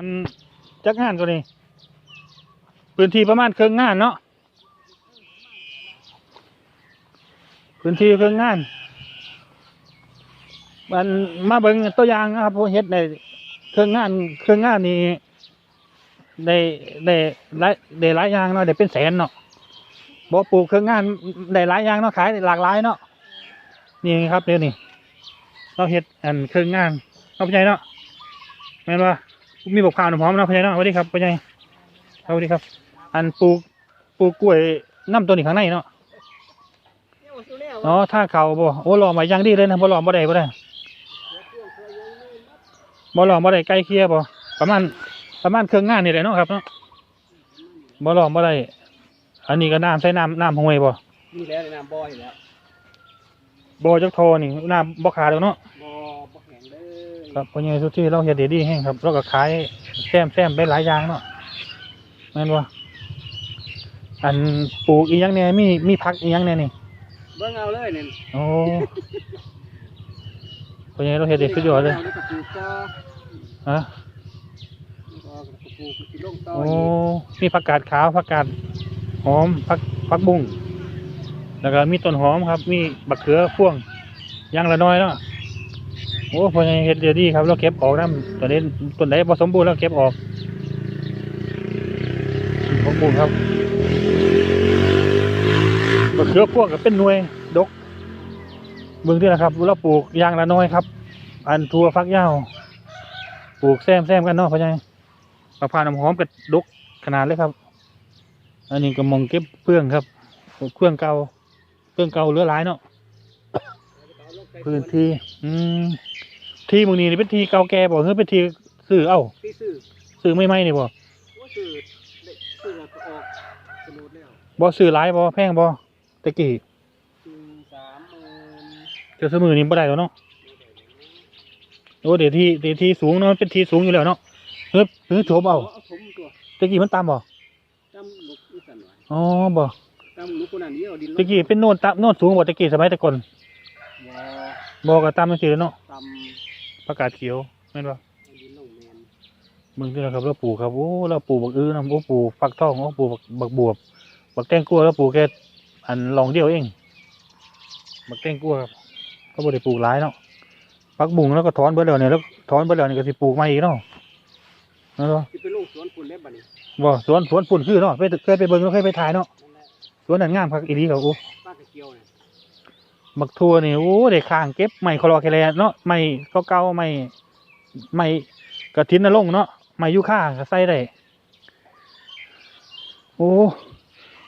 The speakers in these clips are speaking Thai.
อันจักงานก็นี่พื้นที่ประมาณเครึ่องงานเนาะพื้นที่เครึ่องงานมันมาเบิ่งตัวอย่างนะครับผมเฮ็ดในเครื่องงานเครื่องงานนี้ได้ได้หลายได้หลายอย่างเนาะได้เป็นแสนเนาะบ่ปลูกเครื่องงานได้หลายอย่างเนาะขายได้หลากหลายเนาะนี่ครับเดี๋ยวนี้เราเฮ็ดอันเครื่องงานเอาไปใหญ่เนาะแม่นว่ มีบอกข่าวหนุ่มหอมเนาะไปใหญ่เนาะสวัสดีครับไปใหญ่สวัสดีครับ อันปลูกปลูกกล้วยน้ำตัวนี้ข้างในเนาะอ๋อถ้าเขาบ่โอ้หลอมไว้อย่างดีเลยนะบ่หลอมบ่ได้บ่ได้บ่หลอมบ่ได้ใกล้เคียบ่ประมาณประมาณเครื่องงานนี่แหละเนาะครับเนาะบ่หลอมบ่ได้อันนี้ก็น้ำใช้น้ำน้ำห้วยบ่นี่แล้วในน้ำบ่อยแล้วบ่จักโทนี่น้ำบ่ขาดแล้วเนาะบ่บ่แข็งเลย ครับเพราะยังสุดที่เราเฮ็ดได้ดีแห้งครับเราก็ขายแซมแซมไปหลายอย่างเนาะแม่นบ่อันปลูกอีหยังเนี่ยมีมีผักอีหยังเนี่ยนี่เบิ่งเอาเลยนี่โอ้เพราะยังเราเฮ็ดได้สุดยอดเลยาแล้วก็ปลูกต่อฮะแล้วก็ปลูกสิลงต่อโอ้อีกมีผักกาดขาวผักกาดหอมผักผักบุ้งแล้วก็มีต้นหอมครับ มีบักเขือพ่วงอยางละน้อยเนาะ โอ้พราะยังเฮ็ดได้ดีครับเราเก็บออกนำตัวนี้ต้นไหนบ่สมบูรณ์เราเก็บออกผักบุ้งครับมะเขือพวกก็เป็นหน่วยดกเบิ่งที่นะครับเราปลูกยางละน้อยครับ อันทัวฟักยาวปลูกแซมแซมกันเนาะพ่อใหญ่มะพร้าวน้ำหอมก็ดกขนาดเลยครับ อันนี้ก็มองเก็บเพื่องครับเครื่องเก่าเครื่องเก่าเหลือหลายเนาะพื้นที่ อืม ที่มึงนี่นี่เป็นที่เก่าแก่บ่หรือเป็นที่ซื้อเอ้าที่ซื้อซื้อไม่ไม่นี่บ่ว่าซื้อได้ซื้อแล้วก็ออกสนุดแล้วบ่ซื้อหลายบ่แพงบ่ตะกี้ซื้อสามหมื่นเจ้าสมือนี่บ่ได้แล้วเนาะโอ้เดี๋ยวที่เดี๋ยวที่สูงเนาะมันเป็นที่สูงอยู่แล้วเนาะเฮ้ยเฮ้ยโถมเอาเอาถมตัวตะกี้มันต่ำบ่จำลุกนี่สั่นไว้อ๋อบ่จำลุกคนนั้นนี้เอาดินลงตะกี้เป็นโน่นต่ำโน่นสูงบ่ตะกี้สมัยแต่ก่อนบ่บ่ก็ต่ำจังซี่แหล้วเนาะ ตำประกาศเขียวแม่นบ่เอาดินลงแมนมึงที่เราครับเราปลูกครับโอ้เราปลูกบักอื้อนะโอ้ปลูกฟักทองโอ้ปลูกบักบักบวบบักแตงกลัวเราปลูกแค่อันลองเดียวเองบักแตงกลัวครับก็บ่ได้ปลูกหลายเนาะฟักบุ้งแล้วก็ถอนเบิดแล้วเนี่ยแล้วถอนเบิดแล้วนี่ก็สิปลูกใหม่อีกเนาะนั่นบ่สิไปลงสวนปุ่นได้บัดนี้บ่สวนสวนปุ่นคือเนาะไปเคยไปเบิ่งแล้วเคยไปถ่ายเนาะนั่นแหละสวนนั้นงามครับอีหลีครับโอ้ป้ากระเจียวเนี่ย บักทั่วนี่โอ้ได้ข้างเก็บไม้คลอแคลเนาะไม้เก่าๆไม้ไม้กระถินนรงเนาะไม้ยูคาก็ใส่ได้โอ้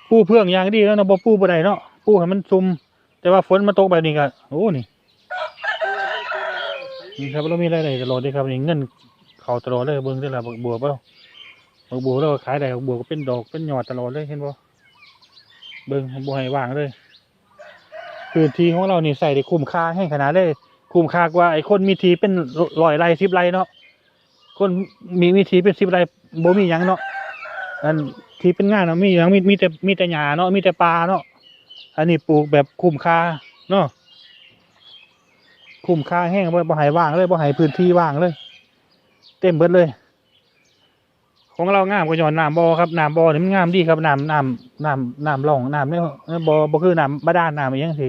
ปูเพื่องอย่างดีแล้วเนาะบ่ปูบ่ได้เนาะปูให้มันซุ่มแต่ว่าฝนมาตกแบบนี้ก็โอ้นี่นี่ครับเรามีรายได้ตลอดเลยครับนี่เงินเข้าตลอดเลยเบิ่งได้ละบักบัวเปล่าบักบัวเราขายได้บักบัวก็เป็นดอกเป็นหยอดตลอดเลยเห็นบ่เบิ่งบ่ให้ว่างเลย พื้นที่ของเรานี่ใส่ได้คุ้มค่าให้ขนาดเลย คุ้มค่ากว่าไอ้คนมีทีเป็นร้อยไร่สิบไร่เนาะคนมีมีทีเป็นสิบไร่บ่มียังเนาะอันทีเป็นงานเนาะมียังมีมีแต่มีแต่หญ้าเนาะมีแต่ปลาเนาะอันนี้ปลูกแบบคุ้มค่าเนาะคุ้มค่าแห้งบ่บ่ให้ว่างเลยบ่ให้พื้นที่ว่างเลย เต็มเบิดเลย ของเรางามกว่าย้อนน้ำบ่อครับน้ำบ่อนี่มันงามดีครับน้ำน้ำน้ำน้ำร่องน้ำเนี่ยบ่บ่คือน้ำบาดาลน้ำอหยังสิ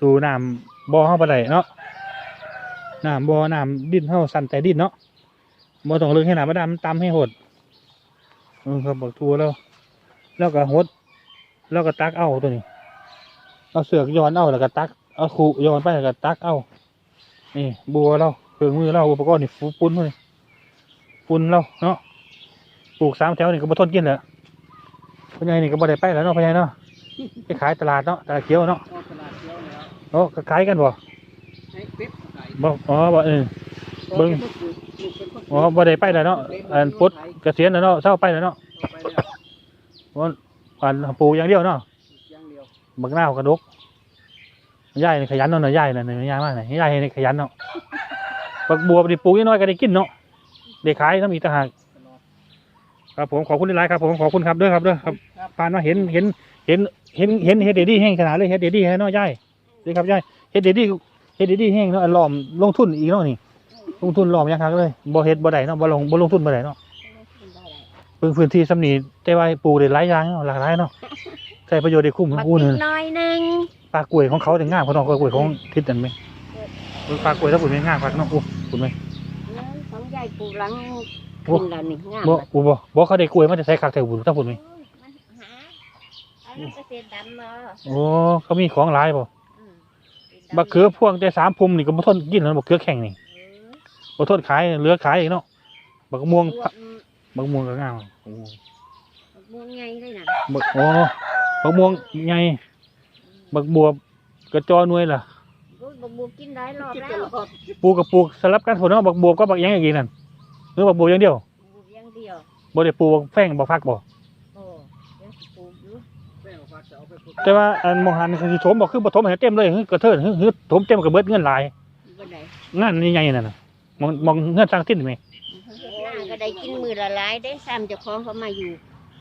สู่น้ำบ่อเฮาบ่ได้เนาะน้ำบ่อน้ำดินเฮาสั่นแต่ดินเนาะบ่ต้องเลึกให้น้ำบาดาลมันต่ำให้โหดเออครับบักทัวแล้ว แล้วก็หด แล้วก็ตักเอาตัวนี้ เอาเสือกย้อนเอาแล้วก็ตัก เอาขู่ย้อนไปแล้วก็ตักเอา นี่บัวเราเครื่องมือเราอุปกรณ์นี่ฟูปุ้นเลยปุ้นเราเนาะ ปลูกสามแถวนี่ก็บ่ทนกินแล้วพ่อใหญ่นี่ก็บ่ได้ไปแล้วเนาะพ่อใหญ่เนาะไปขายตลาดเนาะตลาดเขียวเนาะ โอ้ก็ขายกันบ่ให้เป็ดขายบ่อ๋อบ่เออเบิ่งอ๋อบ่ได้ไปแล้วเนาะอันปลดเกษียณแล้วเนาะเศร้าไปแล้วเนาะไปแล้วว่าอันปลูกอย่างเดียวเนาะอย่างเดียวบักนาวกระดกยายนี่ขยันเนาะเนาะยายน่ะนี่ยายมากน่ะยายนี่ขยันเนาะบักบัวนี่ปลูกน้อยๆก็ได้กินเนาะได้ขายทั้งอีกต่างหากตลอดครับผมขอบคุณหลายๆครับผมขอบคุณครับเด้อครับเด้อครับผ่านมาเห็นเห็นเห็นเห็นเห็นเฮ็ดเดดี้แห้งขนาดเลยเฮ็ดเดดี้ให้เนาะยาย นี่ครับยายเฮ็ดเดดี้เฮ็ดเดดี้แห้งเนาะอันล้อมลงทุนอีกเนาะนี่โอ้ลงทุนรอบยังคักเลยบ่เฮ็ดบ่ได้เนาะบ่ลงบ่ลงทุนบ่ได้เนาะได้เลยเพิ่งพื้นที่สำนีแต่ว่าปลูกได้หลายอย่างเนาะหลากหลายเนาะใช้ประโยชน์ได้คุ้มบักอู้นินึดงน้อยหนึงปลากล้วยของเขาได้งามเขาต้องปลากล้วยของทิศนั่นไหมเออปลากล้วยถ้าปุ่นไม่งามคักเนาะอู้ปุ่นไหมเนื้อของใหญ่ปลูกหลังโอ้ขึ้นแล้วนี่งามบ่เลยอู้บ่บ่เขาได้กล้วยมันจะใช้คักแต่ปุ่นถ้าปุ่นไหมโอ้ยมันหาเอาน้ำเกษตรดำมาโอ้เขามีของหลายบ่อืม บักเขือพวงแต่สามภูมินี่ก็บ่ทนกินแล้วบักเขือแข็งนี่เออบ่ทนขายเหลือขายอีกเนาะบักม่วงบวกบักม่วงก็งามโอ้บักม่วงใหญ่เลยนะบักโอ้บักม่วงใหญ่บักบวบกระจอหน่วยล่ะโอ้ยบักบวกกินได้รอบคิดแล้ตวลอด Dạ. ปลูกกับปลูกสลับกันผลเนาะบักบวบก็บักหยังอีกนั่นหรือบักบวบอย่างเดียวปลูกอย่างเดียวบ่ได้ปลูกบักแฝงบักฟักบ่ แต่ว่าอันมองหันคือสิถมบ่คือบ่ถมให้เต็มเลยคือกระเทินคือคือถมเต็มก็เบิดเงินหลายบ่ได้งานใหญ่ๆนั่นน่ะมองมองเงินสร้างทิ้นไหมเฮ็ดหน้าก็ได้กินมือละหลายได้ซ้ำเจ้าของเขามาอยู่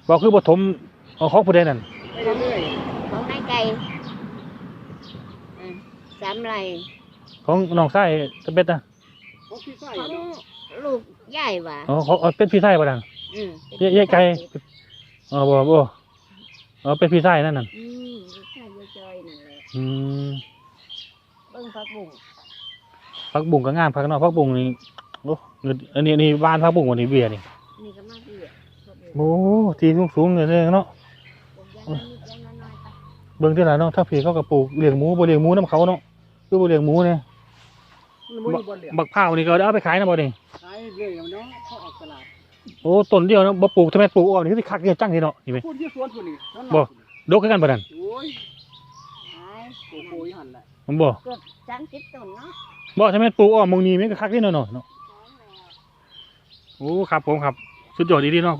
บ่คือบ่ถมเอาของผู้ใดนั่นไปเรื่อยของนายไก่อ่าสามไร่ของน้องชายตะเป็ดนะๆของพี่ไส้ของเนาะลูกใหญ่ว่ะอ๋อเขาเอาเป็นพี่ชายบ่นั่นอืมเยยยไก่อ๋อบ่บ่ อ๋อเป็นพี่ชายนั่นน่ะอืมลูกชายยายจอยนั่นแหละอืมเบิ่งผักบุ้งผักบุ้งก็งามผักเนาะผักบุ้งนี่โอ้เงินอันนี้อันนี้บ้านผักบุ้งอันนี้เบี้ยนี่นี่ก็มาเบี้ยผักบุ้งโอ้ทีสูงๆเลยเด้อเนาะปลูกอย่างละนิดอย่างละน้อยไปเบิ่งที่ละเนาะถ้าพี่เขาก็ปลูกเลี้ยงหมูบ่เลี้ยงหมูนํเขาเนาะคือบ่เลี้ยงหมูเนี่ยมันบ่มีบ่เหลือบักพร้าวนี่ก็เอาไปขายนะบ่นี่ขายเรื่อยๆเนาะเขาออกตลาด โอ้ต้นเดียวเนาะบ่ปลูกทำไมปลูกออกนี่คือสิคักเดียวจังนี่เนาะนี่แม่พูดที่สวนพุ่นนี่นั่นบ่น่ะดกคือกันบ่นั่นโอ้ยขายโอ้โหยหันแหละผมบ่เกือบสามสิบต้นเนาะบ่ทำไมปลูกอ้อมมองนี้มันก็คักนี่เนาะเนาะโอ้ครับผมครับ สุดยอดดีๆเนาะ